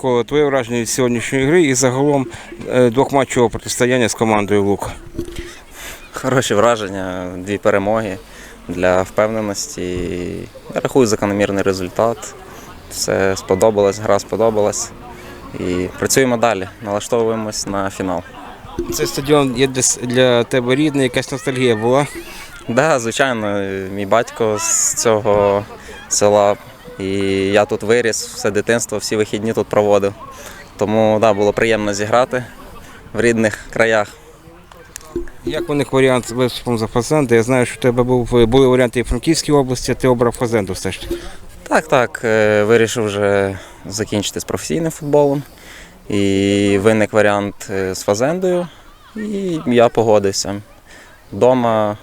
Твоє враження від сьогоднішньої гри і загалом е, двохматчевого протистояння з командою Лук. Хороші враження, дві перемоги для впевненості. Я рахую закономірний результат. Все сподобалось, гра сподобалась. І працюємо далі, налаштовуємось на фінал. Цей стадіон є для тебе рідний, якась ностальгія була. Так, да, звичайно, мій батько з цього села, і я тут виріс, все дитинство, всі вихідні тут проводив. Тому да, було приємно зіграти в рідних краях. Як у них варіант з виступом за Фазенда? Я знаю, що у тебе був, були варіанти і в Франківській області, а ти обрав Фазенду все ж таки. Так, так. е, Вирішив вже закінчити з професійним футболом. І виник варіант е, з фазендою. І я погодився. Вдома,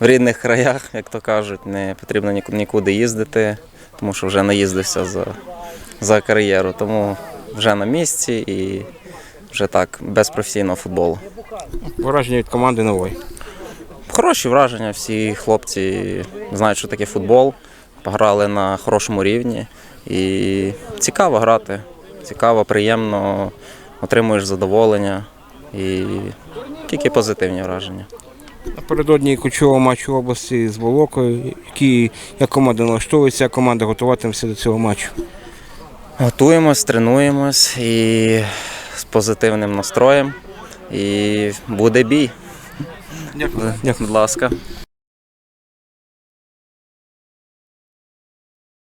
в рідних краях, як то кажуть, не потрібно нікуди їздити, тому що вже наїздився за, за кар'єру. Тому вже на місці і вже так, без професійного футболу. Враження від команди нової. Хороші враження, всі хлопці знають, що таке футбол, пограли на хорошому рівні. І цікаво грати. Цікаво, приємно, отримуєш задоволення і тільки позитивні враження. Напередодні ключового матчу області з Волокою, які, як команда налаштовується, як команда готуватиметься до цього матчу. Готуємось, тренуємось і з позитивним настроєм. І буде бій. Дякую. Будь ласка.